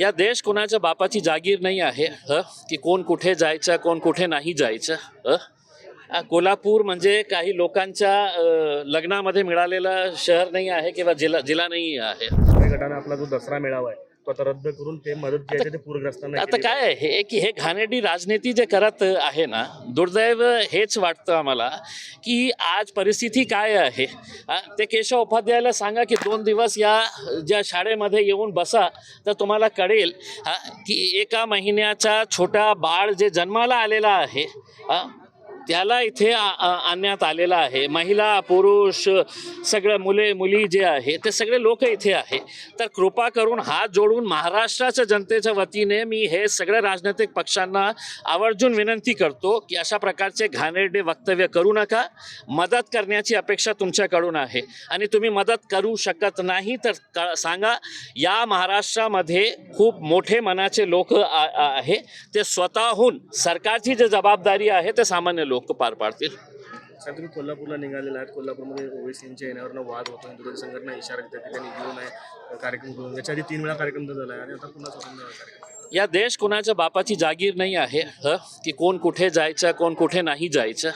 या देश कोणाच्या बापाची जागीर नाही आहे ह? की कोण कुठे जायचं कोण कुठे नाही जायचं अ कोल्हापूर म्हणजे काही लोकांच्या लग्नामध्ये मिळालेलं शहर नाही आहे किंवा जिल्हा जिल्हा नाही आहे. आपला जो दसरा मेळावा आहे तो आता रद्द करून ते मदत जी आहे ते पूरग्रस्तांना आता काय आहे की हे घाणेरडी राजनीती जे करत आहे ना दुर्दैव हेच वाटतं आम्हाला की आज परिस्थिती काय आहे? हा, ते केशव उपाध्यायाला सांगा की दोन दिवस या ज्या शाळेमध्ये येऊन बसा तर तुम्हाला कळेल हा, की एका महिन्याचा छोटा बाळ जे जन्माला आलेला आहे हा, त्याला इथे आ- आणण्यात आलेला आहे. महिला पुरुष सगळं मुले मुली जे आहे ते सगळे लोक इथे आहे. तर कृपा करून हात जोडून महाराष्ट्राच्या जनतेच्या वतीने मी हे सगळ्या राजनैतिक पक्षांना आवर्जून विनंती करतो की अशा प्रकारचे घाणेरडे वक्तव्य करू नका. मदत करण्याची अपेक्षा तुमच्याकडून आहे. आणि तुम्ही मदत करू शकत नाही तर क- सांगा या महाराष्ट्रामध्ये खूप मोठे मनाचे लोक आहे. ते स्वतःहून सरकारची जी जबाबदारी आहे ते सामान्य लोक पार पाडतील. तुम्ही कोल्हापूरला निघालेला आहात. कोल्हापूरमध्ये ओवेसींच्या येण्यावरनं वाद होतो हिंदू संघटना इशारा त्या ठिकाणी घेऊन आहे कार्यक्रम करून. याच्या आधी तीन वेळा कार्यक्रम झाला आहे. आणि आता पुन्हा स्वतंत्र कार्यक्रम. या देश कोणाच्या बापाची जागीर नाही आहे ह? की कोण कुठे जायचं कोण कुठे नाही जायचं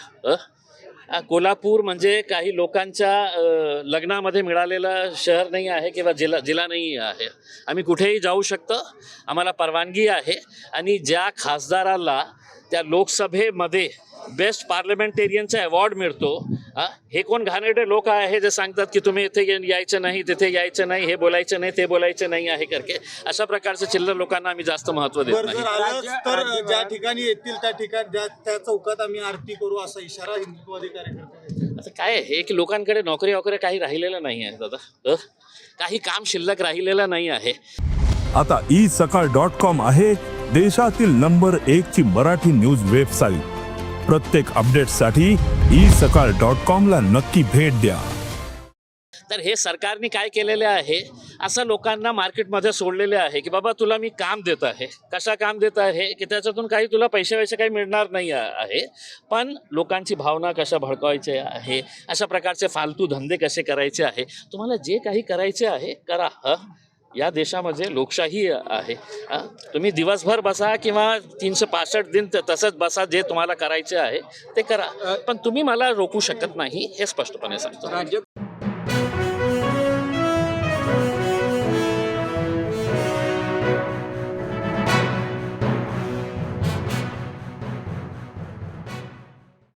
आ, कोल्हापूर म्हणजे काही लोकांच्या लग्नामध्ये मिळालेलं शहर नाही आहे किंवा जिल्हा जिल्हा नाही आहे. आम्ही कुठेही जाऊ शकतो. आम्हाला परवानगी आहे. आणि ज्या खासदाराला त्या लोकसभेमध्ये बेस्ट पार्लमेंटेरियनचा अवॉर्ड मिळतो. हा, हे कोण घाणेरडे लोक आहे जे सांगतात की तुम्ही इथे ये- यायचं नाही तिथे यायचं नाही हे बोलायचं नाही ते बोलायचं नाही आहे करके. अशा प्रकारचे चिल्लर लोकांना आम्ही जास्त महत्त्व देत नाही. तर ज्या ठिकाणी येतील त्या ठिकाणी त्या चौकात आम्ही आरती करू असा इशारा हिंदुत्ववादी कार्यकर्ते आता काय आहे? की लोकांकडे नोकरी वगैरे काही राहिलेलं नाही आहे दादा? काही काम शिल्लक राहिलेलं नाही आहे. आता ई सकाळ डॉट कॉम आहे देशातील नंबर एक ची मराठी न्यूज वेबसाईट प्रत्येक अपडेटसाठी ई सकाळ डॉट कॉमला नक्की भेट द्या. तर हे सरकारने काय केलेले आहे? असं लोकांना मार्केटमध्ये सोडलेले आहे की बाबा तुला मी काम देत आहे. कशा काम देत आहे? की त्याच्यातून काही तुला पैसे वैसे काही मिळणार नाही आहे. पण लोकांची भावना कशा भडकवायचे आहे? अशा प्रकारचे फालतू धंदे कसे करायचे आहे? तुम्हाला जे काही करायचे आहे करा हं? या देशामध्ये लोकशाही आहे? तुम्ही दिवसभर बसा किंवा तीनशे पासष्ट दिन तसंच बसा जे तुम्हाला करायचे आहे ते करा. पण तुम्ही मला रोखू शकत नाही हे स्पष्टपणे सांगतो.